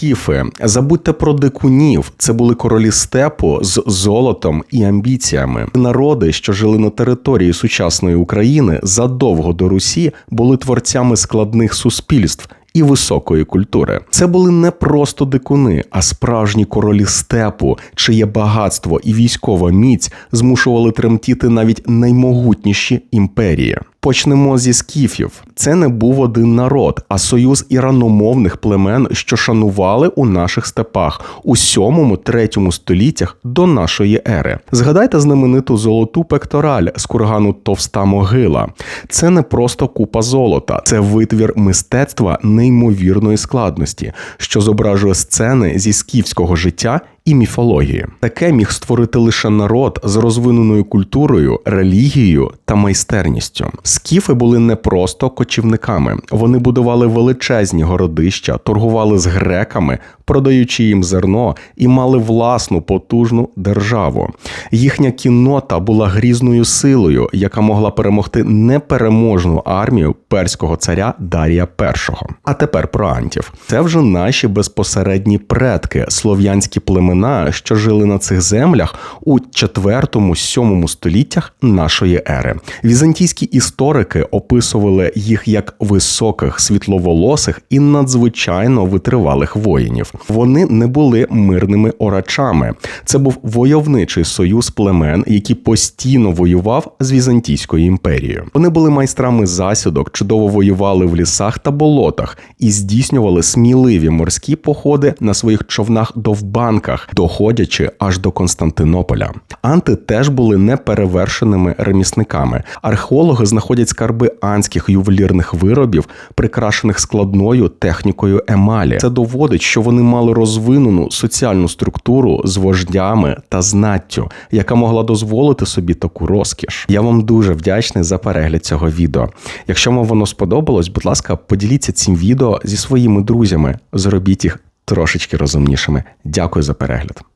Скіфи, забудьте про дикунів. Це були королі степу з золотом і амбіціями. Народи, що жили на території сучасної України задовго до Русі, були творцями складних суспільств. І високої культури це були не просто дикуни, а справжні королі степу, чиє багатство і військова міць змушували тремтіти навіть наймогутніші імперії. Почнемо зі скіфів. Це не був один народ, а союз іраномовних племен, що шанували у наших степах у 7-3 століттях до нашої ери. Згадайте знамениту золоту пектораль з кургану Товста могила. Це не просто купа золота, це витвір мистецтва неймовірної складності, що зображує сцени зі скіфського життя і міфології. Таке міг створити лише народ з розвиненою культурою, релігією та майстерністю. Скіфи були не просто кочівниками, вони будували величезні городища, торгували з греками, продаючи їм зерно, і мали власну потужну державу. Їхня кіннота була грізною силою, яка могла перемогти непереможну армію перського царя Дарія І. А тепер про антів. Це вже наші безпосередні предки, слов'янські племена, що жили на цих землях у 4-7 століттях нашої ери. Візантійські історики описували їх як високих, світловолосих і надзвичайно витривалих воїнів. Вони не були мирними орачами. Це був войовничий союз племен, який постійно воював з Візантійською імперією. Вони були майстрами засідок, чудово воювали в лісах та болотах і здійснювали сміливі морські походи на своїх човнах довбанках, доходячи аж до Константинополя. Анти теж були неперевершеними ремісниками. Археологи знаходять скарби анських ювелірних виробів, прикрашених складною технікою емалі. Це доводить, що вони мали розвинену соціальну структуру з вождями та знаттю, яка могла дозволити собі таку розкіш. Я вам дуже вдячний за перегляд цього відео. Якщо вам воно сподобалось, будь ласка, поділіться цим відео зі своїми друзями, зробіть їх трошечки розумнішими. Дякую за перегляд.